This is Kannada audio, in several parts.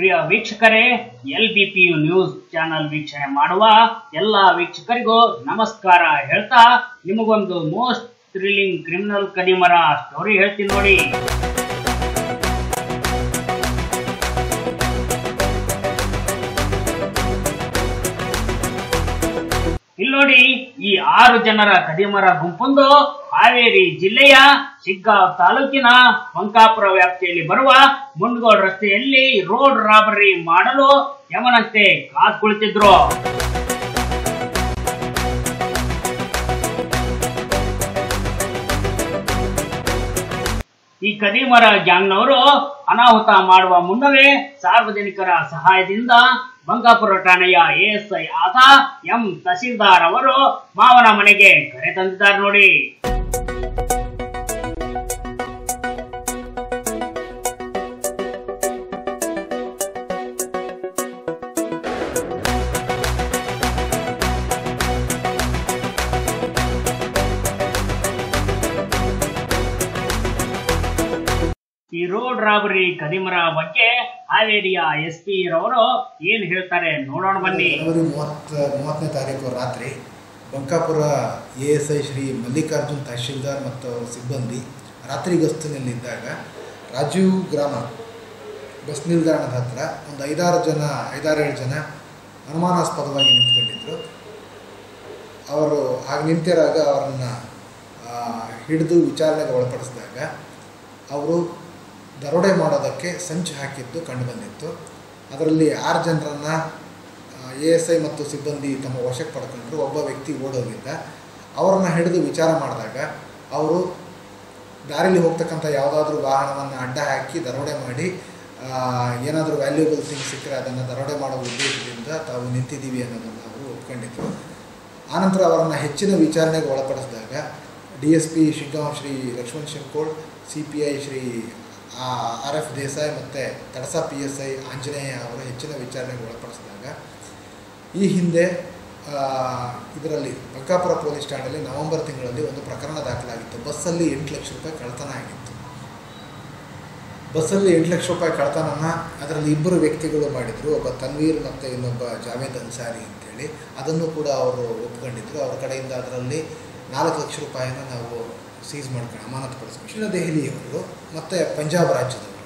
ಪ್ರಿಯ ವೀಕ್ಷಕರೇ, L B P U news channel ವೀಕ್ಷಣೆ ಮಾಡುವ ಎಲ್ಲ ವೀಕ್ಷಕರಿಗೂ ನಮಸ್ಕಾರ ಹೇಳ್ತಾ ನಿಮಗೊಂದು ಮೋಸ್ಟ್ ಥ್ರಿಲ್ಲಿಂಗ್ ಕ್ರಿಮಿನಲ್ ಕದಿಮರ ಸ್ಟೋರಿ ಹೇಳ್ತೀನಿ ನೋಡಿ. ಇಲ್ಲಿ ನೋಡಿ ಈ ಆರು ಜನರ ಕದಿಮರ ಗುಂಪೊಂದು ಹಾವೇರಿ ಜಿಲ್ಲೆಯ ಶಿಗ್ಗಾಂವ್ ತಾಲೂಕಿನ ಮಂಕಾಪುರ ವ್ಯಾಪ್ತಿಯಲ್ಲಿ ಬರುವ ಮುಂಡಗೋಡ್ ರಸ್ತೆಯಲ್ಲಿ ರೋಡ್ ರಾಬರಿ ಮಾಡಲು ಯಮನಂತೆ ಕಾದು ಕುಳಿತಿದ್ರು ಈ ಕದಿಮರ ಗ್ಯಾಂಗ್ನವರು ಅನಾಹುತ ಮಾಡುವ ಮುನ್ನವೇ ಸಾರ್ವಜನಿಕರ ಸಹಾಯದಿಂದ ಬಂಕಾಪುರ ಠಾಣೆಯ ಎಎಸ್ಐ ಆತ ಎಂ ತಹಸೀಲ್ದಾರ್ ಅವರು ಮಾವನ ಮನೆಗೆ ಕರೆ ತಂದಿದ್ದಾರೆ ನೋಡಿ. ರೋಡ್ ರಾಬರಿ ಕದಿಮರ ಬಗ್ಗೆ ಹಾವೇರಿಯ ಎಸ್ ಪಿ ರವರು ಏನ್ ಹೇಳ್ತಾರೆ ನೋಡೋಣ ಬನ್ನಿ. ಜನವರಿ ಮೂವತ್ತ, ಮೂವತ್ತನೇ ತಾರೀಕು ರಾತ್ರಿ Bankapur A S I Shri Mallikarjun Tahsildar ಮತ್ತು ಅವರ ಸಿಬ್ಬಂದಿ ರಾತ್ರಿ ಗಸ್ತಿನಲ್ಲಿದ್ದಾಗ ರಾಜೀವ್ ಗ್ರಾಮ ಬಸ್ ನಿಲ್ದಾಣದ ಹತ್ರ ಒಂದು ಐದಾರು ಜನ, ಐದಾರೇಳು ಜನ ಅನುಮಾನಾಸ್ಪದವಾಗಿ ನಿಂತ್ಕೊಂಡಿದ್ದರು ಅವರು ಹಾಗೆ ನಿಂತಿರಾಗ ಅವರನ್ನು ಹಿಡಿದು ವಿಚಾರಣೆಗೆ ಒಳಪಡಿಸಿದಾಗ ಅವರು ದರೋಡೆ ಮಾಡೋದಕ್ಕೆ ಸಂಚು ಹಾಕಿದ್ದು ಕಂಡುಬಂದಿತ್ತು ಅದರಲ್ಲಿ ಆರು ಜನರನ್ನು ಎ ಎಸ್ ಐ ಮತ್ತು ಸಿಬ್ಬಂದಿ ತಮ್ಮ ವಶಕ್ಕೆ ಪಡ್ಕೊಂಡ್ರು. ಒಬ್ಬ ವ್ಯಕ್ತಿ ಓಡೋಗಿದ್ದ. ಅವರನ್ನು ಹಿಡಿದು ವಿಚಾರ ಮಾಡಿದಾಗ ಅವರು ದಾರಿಲಿ ಹೋಗ್ತಕ್ಕಂಥ ಯಾವುದಾದ್ರೂ ವಾಹನವನ್ನು ಅಡ್ಡ ಹಾಕಿ ದರೋಡೆ ಮಾಡಿ ಏನಾದರೂ ವ್ಯಾಲ್ಯೂಬಲ್ ಥಿಂಗ್ ಸಿಕ್ಕರೆ ಅದನ್ನು ದರೋಡೆ ಮಾಡೋ ಉದ್ದೇಶದಿಂದ ತಾವು ನಿಂತಿದ್ದೀವಿ ಅನ್ನೋದನ್ನು ಅವರು ಒಪ್ಕೊಂಡಿದ್ರು. ಆನಂತರ ಅವರನ್ನು ಹೆಚ್ಚಿನ ವಿಚಾರಣೆಗೆ ಒಳಪಡಿಸಿದಾಗ D S P Shiggaon Shri Lakshman Shinkol, C P I Shri R F Desai ಮತ್ತು Tadas P S I Anjaneya ಅವರು ಹೆಚ್ಚಿನ ವಿಚಾರಣೆಗೆ ಒಳಪಡಿಸಿದಾಗ, ಈ ಹಿಂದೆ ಇದರಲ್ಲಿ ಬಂಕಾಪುರ ಪೊಲೀಸ್ ಠಾಣೆಯಲ್ಲಿ ನವೆಂಬರ್ ತಿಂಗಳಲ್ಲಿ ಒಂದು ಪ್ರಕರಣ ದಾಖಲಾಗಿತ್ತು. ಬಸ್ಸಲ್ಲಿ ಎಂಟು ಲಕ್ಷ ರೂಪಾಯಿ ಕಳ್ಳತನ ಆಗಿತ್ತು. ಬಸ್ಸಲ್ಲಿ ಎಂಟು ಲಕ್ಷ ರೂಪಾಯಿ ಕಳ್ತನನ ಅದರಲ್ಲಿ ಇಬ್ಬರು ವ್ಯಕ್ತಿಗಳು ಮಾಡಿದರು. ಒಬ್ಬ ತನ್ವೀರ್ ಮತ್ತು ಇನ್ನೊಬ್ಬ ಜಾವೇದ್ ಅನ್ಸಾರಿ ಅಂತೇಳಿ. ಅದನ್ನು ಕೂಡ ಅವರು ಒಪ್ಕೊಂಡಿದ್ದರು ಅವರ ಕಡೆಯಿಂದ ಅದರಲ್ಲಿ ನಾಲ್ಕು ಲಕ್ಷ ರೂಪಾಯಿನ ನಾವು ಸೀಸ್ ಮಾಡ್ಕೊಂಡು ಅಮಾನತುಪಡಿಸ್ಕೊಂಡು ದಕ್ಷಿಣ ದೆಹಲಿಯವರು ಮತ್ತು ಪಂಜಾಬ್ ರಾಜ್ಯದವರು.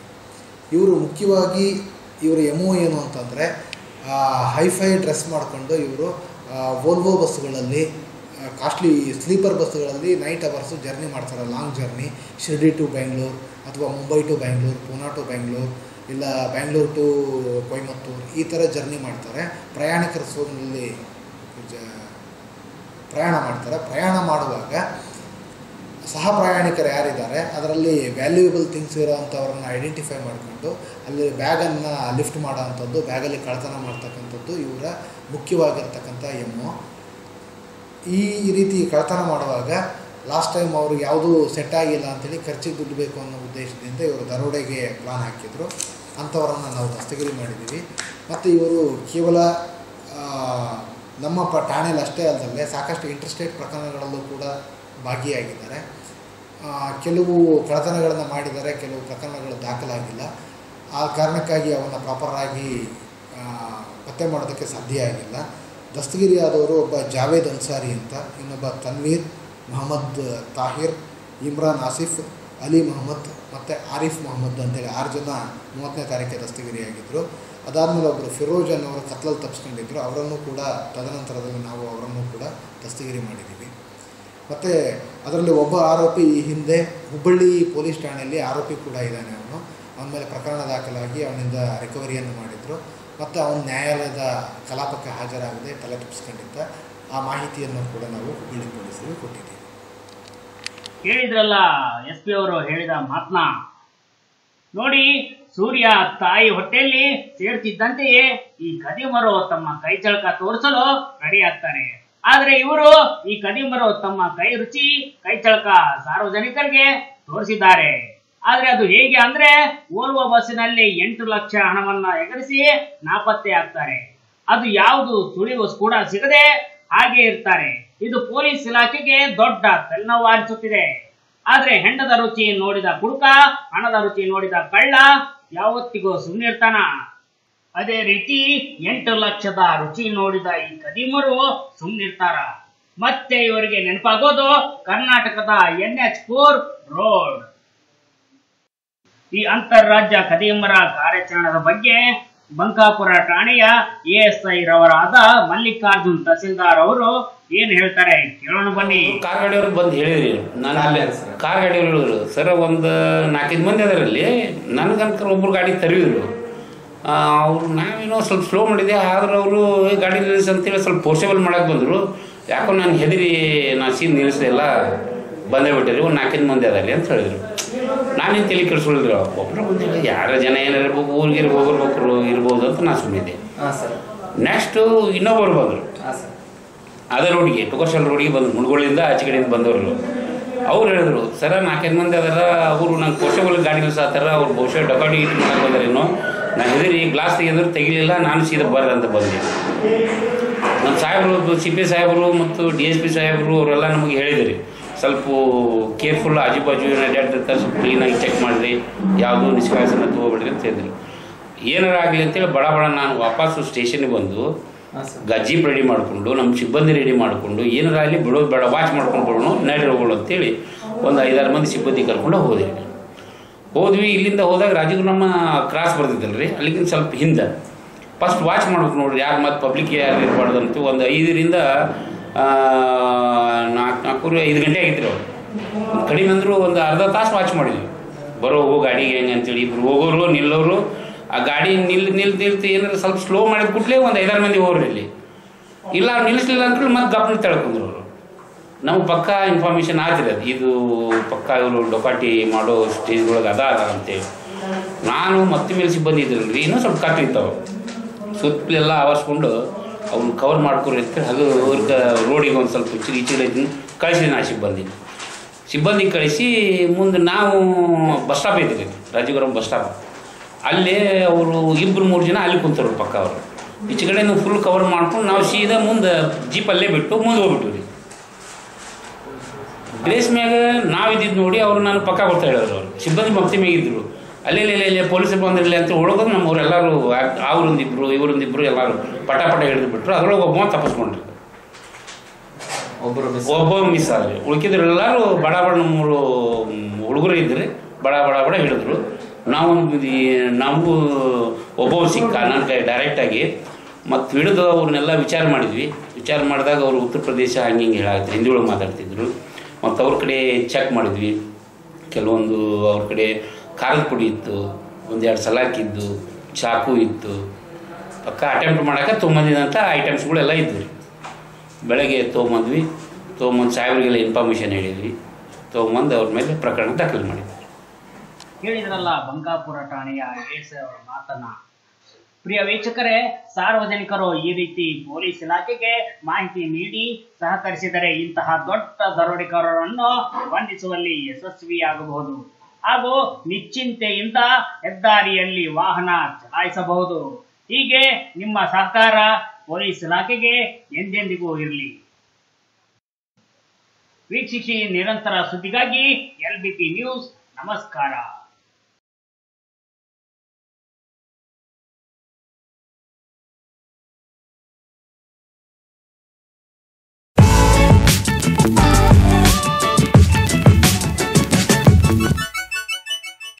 ಇವರು ಮುಖ್ಯವಾಗಿ ಇವರ ಎಮೋ ಏನು ಅಂತಂದರೆ ಹೈಫೈ ಡ್ರೆಸ್ ಮಾಡಿಕೊಂಡು ಇವರು ವೋಲ್ವೋ ಬಸ್ಸುಗಳಲ್ಲಿ ಕಾಸ್ಟ್ಲಿ ಸ್ಲೀಪರ್ ಬಸ್ಸುಗಳಲ್ಲಿ ನೈಟ್ ಅವರ್ಸು ಜರ್ನಿ ಮಾಡ್ತಾರೆ. Long journey, Shirdi to Bangalore ಅಥವಾ ಮುಂಬೈ ಟು ಬ್ಯಾಂಗ್ಳೂರು ಪೂನಾ ಟು ಬ್ಯಾಂಗ್ಳೂರು, ಇಲ್ಲ ಬ್ಯಾಂಗ್ಳೂರು ಟು ಕೊಯಮತ್ತೂರು ಈ ಥರ ಜರ್ನಿ ಮಾಡ್ತಾರೆ. ಪ್ರಯಾಣಿಕರ ಸೋಲಿನಲ್ಲಿ ಜ, ಪ್ರಯಾಣ ಮಾಡ್ತಾರೆ. ಪ್ರಯಾಣ ಮಾಡುವಾಗ ಸಹ ಪ್ರಯಾಣಿಕರು ಯಾರಿದ್ದಾರೆ, ಅದರಲ್ಲಿ ವ್ಯಾಲ್ಯೂಯಬಲ್ ಥಿಂಗ್ಸ್ ಇರೋವಂಥವ್ರನ್ನ ಐಡೆಂಟಿಫೈ ಮಾಡಿಕೊಂಡು, ಅಲ್ಲಿ ಬ್ಯಾಗನ್ನು ಲಿಫ್ಟ್ ಮಾಡೋವಂಥದ್ದು, ಬ್ಯಾಗಲ್ಲಿ ಕಳತನ ಮಾಡ್ತಕ್ಕಂಥದ್ದು ಇವರ ಮುಖ್ಯವಾಗಿರ್ತಕ್ಕಂಥ ಎಮ್ಮು ಈ ರೀತಿ ಕಳತನ ಮಾಡುವಾಗ ಲಾಸ್ಟ್ ಟೈಮ್ ಅವರು ಯಾವುದೂ ಸೆಟ್ ಆಗಿಲ್ಲ ಅಂತೇಳಿ ಖರ್ಚಿಗೆ ದುಡ್ಡು ಬೇಕು ಅನ್ನೋ ಉದ್ದೇಶದಿಂದ ಇವರು ದರೋಡೆಗೆ ಪ್ಲಾನ್ ಹಾಕಿದರು. ಅಂಥವರನ್ನು ನಾವು ದಸ್ತಗಿರಿ ಮಾಡಿದ್ದೀವಿ. ಮತ್ತು ಇವರು ಕೇವಲ ನಮ್ಮ ಪ ಠಾಣೆಯಲ್ಲಿ ಅಷ್ಟೇ ಅಲ್ಲದಲ್ಲೇ ಸಾಕಷ್ಟು ಇಂಟರ್ಸ್ಟೇಟ್ ಪ್ರಕರಣಗಳಲ್ಲೂ ಕೂಡ ಭಾಗಿಯಾಗಿದ್ದಾರೆ. ಕೆಲವು ಕಳತನಗಳನ್ನು ಮಾಡಿದ್ದಾರೆ, ಕೆಲವು ಪ್ರಕರಣಗಳು ದಾಖಲಾಗಿಲ್ಲ. ಆ ಕಾರಣಕ್ಕಾಗಿ ಅವನ್ನು ಪ್ರಾಪರಾಗಿ ಪತ್ತೆ ಮಾಡೋದಕ್ಕೆ ಸಾಧ್ಯ ಆಗಿಲ್ಲ. ದಸ್ತಗಿರಿ ಆದವರು ಒಬ್ಬ ಜಾವೇದ್ ಅನ್ಸಾರಿ ಅಂತ, ಇನ್ನೊಬ್ಬ ತನ್ವೀರ್ ಮೊಹಮ್ಮದ್ ತಾಹಿರ್, ಇಮ್ರಾನ್ ಆಸಿಫ್, ಅಲಿ ಮೊಹಮ್ಮದ್ ಮತ್ತು ಆರಿಫ್ ಮೊಹಮ್ಮದ್ ಅಂತೇಳಿ ಆರು ಜನ ಮೂವತ್ತನೇ ತಾರೀಕಿಗೆ ದಸ್ತಗಿರಿಯಾಗಿದ್ದರು ಅದಾದಮೇಲೆ ಒಬ್ಬರು ಫಿರೋಜ್ ಅನ್ನೋರು ಕತ್ಲಲ್ಲಿ ತಪ್ಪಿಸ್ಕೊಂಡಿದ್ರು ಅವರನ್ನು ಕೂಡ ತದನಂತರದಲ್ಲಿ ನಾವು ಅವರನ್ನು ಕೂಡ ದಸ್ತಗಿರಿ ಮಾಡಿದ್ದೀವಿ. ಮತ್ತು ಅದರಲ್ಲಿ ಒಬ್ಬ ಆರೋಪಿ ಈ ಹಿಂದೆ ಹುಬ್ಬಳ್ಳಿ ಪೊಲೀಸ್ ಠಾಣೆಯಲ್ಲಿ ಆರೋಪಿ ಕೂಡ ಇದ್ದಾನೆ ಅವನು. ಅವನ ಮೇಲೆ ಪ್ರಕರಣ ದಾಖಲಾಗಿ ಅವನಿಂದ ರಿಕವರಿಯನ್ನು ಮಾಡಿದರು. ಮತ್ತು ಅವನು ನ್ಯಾಯಾಲಯದ ಕಲಾಪಕ್ಕೆ ಹಾಜರಾಗದೆ ತಲೆ ತಪ್ಪಿಸ್ಕೊಂಡಿದ್ದ. ಆ ಮಾಹಿತಿಯನ್ನು ಕೂಡ ನಾವು ಹುಬ್ಬಳ್ಳಿ ಪೊಲೀಸರಿಗೆ ಕೊಟ್ಟಿದ್ದೀವಿ. ಕೇಳಿದ್ರಲ್ಲ, ಎಸ್ ಪಿ ಅವರು ಹೇಳಿದ ಮಾತನ್ನ ನೋಡಿ, ಸೂರ್ಯ ತಾಯಿ ಹೊಟ್ಟೆಯಲ್ಲಿ ಸೇರ್ತಿದ್ದಂತೆಯೇ ಈ ಕದಿಮರು ತಮ್ಮ ಕೈಚಳಕ ತೋರಿಸಲು ರೆಡಿ ಆಗ್ತಾರೆ. ಆದ್ರೆ ಇವರು ಈ ಕದಿಮರು ತಮ್ಮ ಕೈ ರುಚಿ, ಕೈ ಚಳಕ ಸಾರ್ವಜನಿಕರಿಗೆ ತೋರಿಸಿದ್ದಾರೆ. ಆದ್ರೆ ಅದು ಹೇಗೆ ಅಂದ್ರೆ ಓರ್ವ ಬಸ್ಸಿನಲ್ಲಿ ಎಂಟು ಲಕ್ಷ ಹಣವನ್ನ ಎಗರಿಸಿ ನಾಪತ್ತೆ ಆಗ್ತಾರೆ. ಅದು ಯಾವುದು ಸುಳಿವು ಕೂಡ ಸಿಗದೆ ಹಾಗೆ ಇರ್ತಾರೆ. ಇದು ಪೊಲೀಸ್ ಇಲಾಖೆಗೆ ದೊಡ್ಡ ತಲೆನೋವು ಆರಿಸುತ್ತಿದೆ ಆದ್ರೆ ಹೆಂಡದ ರುಚಿ ನೋಡಿದ ಕುಡುಕ, ಹಣದ ರುಚಿ ನೋಡಿದ ಕಳ್ಳ ಯಾವತ್ತಿಗೂ ಸುಮ್ಮನಿರ್ತಾನ ಅದೇ ರೀತಿ ಎಂಟು ಲಕ್ಷದ ರುಚಿ ನೋಡಿದ ಈ ಕದಿಮರು ಸುಮ್ಮನಿರ್ತಾರ ಮತ್ತೆ ಇವರಿಗೆ ನೆನಪಾಗೋದು ಕರ್ನಾಟಕದ ಎನ್ ಎಚ್ ಫೋರ್ ರೋಡ್. ಈ ಅಂತಾರಾಜ್ಯ ಕದಿಮರ ಕಾರ್ಯಾಚರಣದ ಬಗ್ಗೆ ಬಂಕಾಪುರ ಠಾಣೆಯ ಎಎಸ್ಐ ರವರಾದ ಮಲ್ಲಿಕಾರ್ಜುನ್ ತಹಸೀಲ್ದಾರ್ ಅವರು ಏನ್ ಹೇಳ್ತಾರೆ ಕೇಳೋಣ ಬನ್ನಿ. ಕಾರ್ ಗಾಡಿಯವ್ರು ಬಂದು ಹೇಳಿರಿ. ನಾನು ಅಲ್ಲಿ ಕಾರ್ ಗಾಡಿಯವ್ರು ಸರ್ ಒಂದು ನಾಲ್ಕೈದು ಮಂದಿ ಅದರಲ್ಲಿ. ನನ್ಗಂತ ಒಬ್ರು ಗಾಡಿ ತರಿವಿದ್ರು ಅವ್ರು ನಾವೇನೋ ಸ್ವಲ್ಪ ಸ್ಲೋ ಮಾಡಿದೆ ಆದ್ರೆ ಅವರು ಗಾಡಿ ನಿಲ್ಲಿಸಿ ಅಂತೇಳಿ ಸ್ವಲ್ಪ ಪೋರ್ಸೇಬಲ್ ಮಾಡೋಕ್ಕೆ ಬಂದರು. ಯಾಕೋ ನಾನು ಹೆದರಿ ನಾ ಸೀನ್ ಎಲ್ಲ ಬಂದೇ ಬಿಟ್ಟಿರಿ ಒಂದು ನಾಲ್ಕೈದು ಮಂದಿ ಅದರಲ್ಲಿ ಅಂತ ಹೇಳಿದ್ರು. ನಾನೇನು ತಲೆ ಕೆಡಿಸ್ಕೊಳಿದ್ರು ಒಬ್ಬರು ಬಂದಿಲ್ಲ ಯಾರ ಜನ ಏನಿರ್ಬೇಕು ಇರ್ಬೇಕು ಊರಿಗೆ ಹೋಗಿರ್ಬೇಕು ಇರ್ಬೋದು ಅಂತ ನಾನು ಸುಮ್ಮನಿದ್ದೆ ನೆಕ್ಸ್ಟು ಇನ್ನೊಬ್ಬರು ಬಂದರು. ಅದೇ ರೋಡಿಗೆ ಟುಕರ್ಶಲ್ ರೋಡಿಗೆ ಬಂದು ಮುಳುಗೋಳಿಂದ ಆಚೆ ಕಡೆಯಿಂದ ಬಂದವರು. ಅವ್ರು ಹೇಳಿದ್ರು ಸರ ನಾಲ್ಕೈದು ಮಂದಿ ಅದಾರ ಅವರು ನಂಗೆ ಪೋಷಕ ಗಾಡಿ ನಿಲ್ಸಾತಾರ ಅವ್ರು ಬಹುಶಃ ಡಕಾಟಿ ಇಟ್ಟು ಮಾಡೋಕೆ ಬಂದಾರೇನೋ ನಾನು ಈ ಗ್ಲಾಸ್ ತೆಗೆದ್ರು ತೆಗಿಲಿಲ್ಲ ನಾನು ಸೀದಾ ಬರ್ರಿ ಅಂತ ಬಂದೆ. ನಮ್ಮ ಸಾಹೇಬರು ಸಿ ಪಿ ಸಾಹೇಬರು ಮತ್ತು ಡಿ ಎಸ್ ಪಿ ಸಾಹೇಬರು ಅವರೆಲ್ಲ ನಮಗೆ ಹೇಳಿದ್ರಿ ಸ್ವಲ್ಪ ಕೇರ್ಫುಲ್ ಆಜು ಬಾಜು ಅಡ್ಡಾಡ್ತಿರ್ತಾರೆ ಸ್ವಲ್ಪ ಕ್ಲೀನಾಗಿ ಚೆಕ್ ಮಾಡಿರಿ ಯಾವುದೂ ನಿಷ್ಕಾಸನ ತೊಗೋಬೇಡ್ರಿ ಅಂತ ಹೇಳಿದ್ರು. ಏನಾರ ಆಗಲಿ ಅಂತೇಳಿ ಬಡ ಬಡ ನಾನು ವಾಪಸ್ಸು ಸ್ಟೇಷನ್ಗೆ ಬಂದು ಗಜ್ಜಿ ರೆಡಿ ಮಾಡಿಕೊಂಡು ನಮ್ಮ ಸಿಬ್ಬಂದಿ ರೆಡಿ ಮಾಡಿಕೊಂಡು ಏನಾರ ಆಗಲಿ ಬಿಡೋದು ಬೇಡ ವಾಚ್ ಮಾಡ್ಕೊಂಡು ಬರೋಣ ನಡಿ ಹೋಗೋಣ ಅಂತೇಳಿ ಒಂದು ಐದಾರು ಮಂದಿ ಸಿಬ್ಬಂದಿ ಕರ್ಕೊಂಡು ಹೋದ್ವಿ ಹೋದ್ವಿ, ಇಲ್ಲಿಂದ ಹೋದಾಗ ರಾಜಗುರು ನಮ್ಮ ಕ್ರಾಸ್ ಬರ್ತಿದ್ದಲ್ರಿ ಅಲ್ಲಿಗಿಂತ ಸ್ವಲ್ಪ ಹಿಂದೆ. ಫಸ್ಟ್ ವಾಚ್ ಮಾಡ್ಬೇಕು ನೋಡ್ರಿ, ಯಾರು ಮತ್ತು ಪಬ್ಲಿಕ್ ಯಾರು ಇರಬಾರ್ದು ಅಂತ ಒಂದು ಐದರಿಂದ ನಾಲ್ಕು ನಾಲ್ಕೂರು ಐದು ಗಂಟೆ ಅವ್ರು. ಕಡಿಮೆ ಅಂದರೂ ಒಂದು ಅರ್ಧ ತಾಸು ವಾಚ್ ಮಾಡಿದ್ವಿ. ಬರೋ ಹೋಗೋ ಗಾಡಿಗೆ ಹೆಂಗೆ ಅಂತೇಳಿ, ಇಬ್ರು ಹೋಗೋರು, ನಿಲ್ಲೋರು. ಆ ಗಾಡಿ ನಿಲ್ ನಿಲ್ ನಿಲ್ತು ಏನಾದ್ರು ಸ್ವಲ್ಪ ಸ್ಲೋ ಮಾಡಿದ ಕೂಡಲೇ ಒಂದು ಐದಾರು ಮಂದಿ ಹೋಗ್ರಿ ಇಲ್ಲಿ. ಇಲ್ಲ ಅವ್ರು ನಿಲ್ಲಿಸ್ಲಿಲ್ಲ ಅಂದ್ರೆ ಮತ್ತೆ ಗಪ್ನ ತಳ್ಕೊಂಡ್ರು ಅವರು. ನಮ್ಗೆ ಪಕ್ಕಾ ಇನ್ಫಾರ್ಮೇಷನ್ ಅದು ಇದು ಪಕ್ಕ ಇವರು ಡೊಕಾಟಿ ಮಾಡೋ ಸ್ಟೇಜ್ಗಳಿಗೆ ಅದ ಅದ ಅಂತೇಳಿ. ನಾನು ಮತ್ತೆ ಮೇಲೆ ಸಿಬ್ಬಂದಿ ಇದ್ರಲ್ರಿ ಇನ್ನೂ ಸ್ವಲ್ಪ ಕಟ್ ಇರ್ತಾವೆ. ಸುತ್ತಲೆಲ್ಲ ಆವರಿಸ್ಕೊಂಡು ಅವ್ನು ಕವರ್ ಮಾಡ್ಕೊಂಡು ಇರ್ತಾರೆ ಅದು ಅವ್ರಿಗೆ ರೋಡಿಗೆ ಒಂದು ಸ್ವಲ್ಪ ಚಿರಿ ಚಿರಿ ಕಳಿಸಿದೆ ನಾ ಸಿಬ್ಬಂದಿ. ಸಿಬ್ಬಂದಿ ಕಳಿಸಿ ಮುಂದೆ ನಾವು ಬಸ್ ಸ್ಟಾಪ್ ಇದ್ದೀವಿ ರಾಜೀವರಂ ಬಸ್ ಸ್ಟಾಪ್ ಅಲ್ಲೇ ಅವರು ಇಬ್ಬರು ಮೂರು ಜನ ಅಲ್ಲಿ ಕುಂತರು ಪಕ್ಕ ಅವರು. ಈಚೆ ಕಡೆ ಫುಲ್ ಕವರ್ ಮಾಡ್ಕೊಂಡು ನಾವು ಸೀದಾ ಮುಂದೆ ಜೀಪಲ್ಲೇ ಬಿಟ್ಟು ಮುಂದೆ ಹೋಗ್ಬಿಟ್ಟಿವಿ ರೀ ಗ್ರೇಸ್ ಮ್ಯಾಗ ನಾವಿದ್ದಿದ್ದು ನೋಡಿ ಅವ್ರು ನಾನು ಪಕ್ಕ ಕೊಡ್ತಾ ಹೇಳಿದ್ರು ಅವರು. ಸಿಬ್ಬಂದಿ ಮಕ್ತಿ ಮ್ಯಾಗಿದ್ರು ಅಲ್ಲೇ ಇಲ್ಲಿ ಇಲ್ಲೇ ಪೊಲೀಸರು ಬಂದಿರಲಿ ಅಂತ ಹುಡುಗರು ನಮ್ಮವ್ರು ಎಲ್ಲರೂ ಅವ್ರೊಂದಿಬ್ರು ಇವರೊಂದಿಬ್ರು ಎಲ್ಲರೂ ಪಟ ಪಟ ಹಿಡಿದು ಬಿಟ್ಟರು ಅದರೊಳಗೆ ಒಬ್ಬ ತಪ್ಪಿಸ್ಕೊಂಡ್ರು. ಒಬ್ಬರು ಒಬ್ಬ ಮಿಸ್ ಆದ್ರಿ ಉಳ್ಕಿದ್ರು ಎಲ್ಲರೂ ಬಡ ಬಡ ನಮ್ಮೂರು ಹುಡುಗರು ಇದ್ರಿ. ಬಡ ಬಡ ಬಡ ಹಿಡಿದ್ರು. ನಾವು ನಮಗೂ ಒಬ್ಬ ಸಿಕ್ಕ ನನ್ನ ಕೈ ಡೈರೆಕ್ಟಾಗಿ ಮತ್ತು ಹಿಡಿದು ಅವ್ರನ್ನೆಲ್ಲ ವಿಚಾರ ಮಾಡಿದ್ವಿ. ವಿಚಾರ ಮಾಡಿದಾಗ ಅವರು ಉತ್ತರ ಪ್ರದೇಶ ಹಂಗೆ ಹಿಂಗೆ ಹೇಳಾಗ್ತದೆ ಹಿಂದಿ ಒಳಗೆ ಮಾತಾಡ್ತಿದ್ರು. ಮತ್ತು ಅವ್ರ ಕಡೆ ಚೆಕ್ ಮಾಡಿದ್ವಿ. ಕೆಲವೊಂದು ಅವ್ರ ಕಡೆ ಖಾರದ ಪುಡಿ ಇತ್ತು, ಒಂದೆರಡು ಸಲಾಕಿದ್ದು ಚಾಕು ಇತ್ತು. ಪಕ್ಕ ಅಟೆಂಪ್ಟ್ ಮಾಡೋಕೆ ತೊಂಬಂದಿದ್ದಂಥ ಐಟಮ್ಸ್ಗಳೆಲ್ಲ ಇದ್ವು ರೀ. ಬೆಳಗ್ಗೆ ತೊಗೊಂಬಂದ್ವಿ, ತೊಗೊಂಬಂದು ಸಾಹೇಬ್ರಿಗೆಲ್ಲ ಇನ್ಫಾರ್ಮೇಷನ್ ಹೇಳಿದ್ವಿ. ತೊಗೊಂಬಂದು ಅವ್ರ ಮೇಲೆ ಪ್ರಕರಣ ದಾಖಲು ಮಾಡಿದ್ವಿ. ಹೇಳಿದ್ರಲ್ಲ ಬಂಕಾಪುರ ಠಾಣೆಯ ಮಾತನ್ನ. ಪ್ರಿಯ ವೀಕ್ಷಕರೇ, ಸಾರ್ವಜನಿಕರು ಈ ರೀತಿ ಪೊಲೀಸ್ ಇಲಾಖೆಗೆ ಮಾಹಿತಿ ನೀಡಿ ಸಹಕರಿಸಿದರೆ ಇಂತಹ ದೊಡ್ಡ ದರೋಡೆಕೋರರನ್ನು ಬಂಧಿಸುವಲ್ಲಿ ಯಶಸ್ವಿಯಾಗಬಹುದು ಹಾಗೂ ನಿಶ್ಚಿಂತೆಯಿಂದ ಹೆದ್ದಾರಿಯಲ್ಲಿ ವಾಹನ ಚಲಾಯಿಸಬಹುದು. ಹೀಗೆ ನಿಮ್ಮ ಸಹಕಾರ ಪೊಲೀಸ್ ಇಲಾಖೆಗೆ ಎಂದೆಂದಿಗೂ ಇರಲಿ. ವೀಕ್ಷಿಸಿ ನಿರಂತರ ಸುದ್ದಿಗಾಗಿ ಎಲ್ ಬಿ ಪಿ ನ್ಯೂಸ್, ನಮಸ್ಕಾರ.